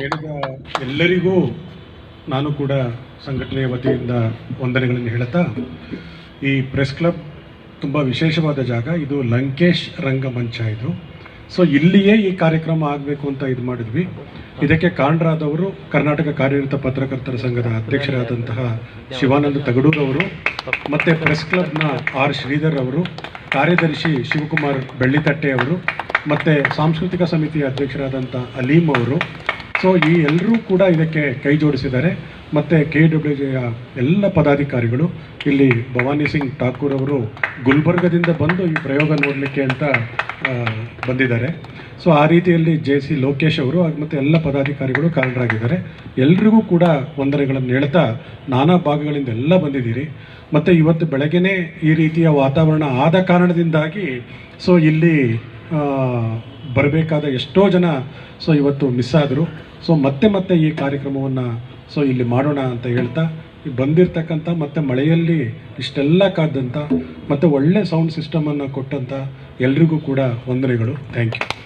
ಹೇಳಿದ ಎಲ್ಲರಿಗೂ ನಾನು ಕೂಡ ಸಂಘಟನೆಯ ವತಿಯಿಂದ ವಂದನೆಗಳನ್ನು ಹೇಳುತ್ತಾ, ಈ ಪ್ರೆಸ್ ಕ್ಲಬ್ ತುಂಬ ವಿಶೇಷವಾದ ಜಾಗ. ಇದು ಲಂಕೇಶ್ ರಂಗಮಂಚ ಇದು. ಸೊ ಇಲ್ಲಿಯೇ ಈ ಕಾರ್ಯಕ್ರಮ ಆಗಬೇಕು ಅಂತ ಇದು ಮಾಡಿದ್ವಿ. ಇದಕ್ಕೆ ಕಾರಣರಾದವರು ಕರ್ನಾಟಕ ಕಾರ್ಯನಿರತ ಪತ್ರಕರ್ತರ ಸಂಘದ ಅಧ್ಯಕ್ಷರಾದಂತಹ ಶಿವಾನಂದ ತಗಡೂರವರು ಮತ್ತು ಪ್ರೆಸ್ ಕ್ಲಬ್ನ ಆರ್ ಶ್ರೀಧರ್ ಅವರು, ಕಾರ್ಯದರ್ಶಿ ಶಿವಕುಮಾರ್ ಬೆಳ್ಳಿತಟ್ಟೆ ಅವರು, ಮತ್ತು ಸಾಂಸ್ಕೃತಿಕ ಸಮಿತಿಯ ಅಧ್ಯಕ್ಷರಾದಂಥ ಅಲೀಂ ಅವರು ಸೊ ಈ ಎಲ್ಲರೂ ಕೂಡ ಇದಕ್ಕೆ ಕೈ ಜೋಡಿಸಿದ್ದಾರೆ. ಮತ್ತು ಕೆ ಡಬ್ಲ್ಯೂ ಜಿಯ ಎಲ್ಲ ಪದಾಧಿಕಾರಿಗಳು, ಇಲ್ಲಿ ಭವಾನಿ ಸಿಂಗ್ ಠಾಕೂರ್ ಅವರು ಗುಲ್ಬರ್ಗದಿಂದ ಬಂದು ಈ ಪ್ರಯೋಗ ನೋಡಲಿಕ್ಕೆ ಅಂತ ಬಂದಿದ್ದಾರೆ. ಸೊ ಆ ರೀತಿಯಲ್ಲಿ ಜೆ ಸಿ ಲೋಕೇಶ್ ಅವರು ಮತ್ತು ಎಲ್ಲ ಪದಾಧಿಕಾರಿಗಳು ಕಾರಣರಾಗಿದ್ದಾರೆ. ಎಲ್ರಿಗೂ ಕೂಡ ವಂದನೆಗಳನ್ನು ಹೇಳ್ತಾ ನಾನಾ ಭಾಗಗಳಿಂದ ಎಲ್ಲ ಬಂದಿದ್ದೀರಿ. ಮತ್ತು ಇವತ್ತು ಬೆಳಗ್ಗೆನೇ ಈ ರೀತಿಯ ವಾತಾವರಣ ಆದ ಕಾರಣದಿಂದಾಗಿ ಸೊ ಇಲ್ಲಿ ಬರಬೇಕಾದ ಎಷ್ಟೋ ಜನ ಸೊ ಇವತ್ತು ಮಿಸ್ ಆದರು. ಸೊ ಮತ್ತೆ ಮತ್ತೆ ಈ ಕಾರ್ಯಕ್ರಮವನ್ನು ಸೊ ಇಲ್ಲಿ ಮಾಡೋಣ ಅಂತ ಹೇಳ್ತಾ ಬಂದಿರತಕ್ಕಂಥ ಮತ್ತು ಮಳೆಯಲ್ಲಿ ಇಷ್ಟೆಲ್ಲ ಕಾದಂಥ ಮತ್ತು ಒಳ್ಳೆ ಸೌಂಡ್ ಸಿಸ್ಟಮನ್ನು ಕೊಟ್ಟಂಥ ಎಲ್ರಿಗೂ ಕೂಡ ವಂದನೆಗಳು. Thank you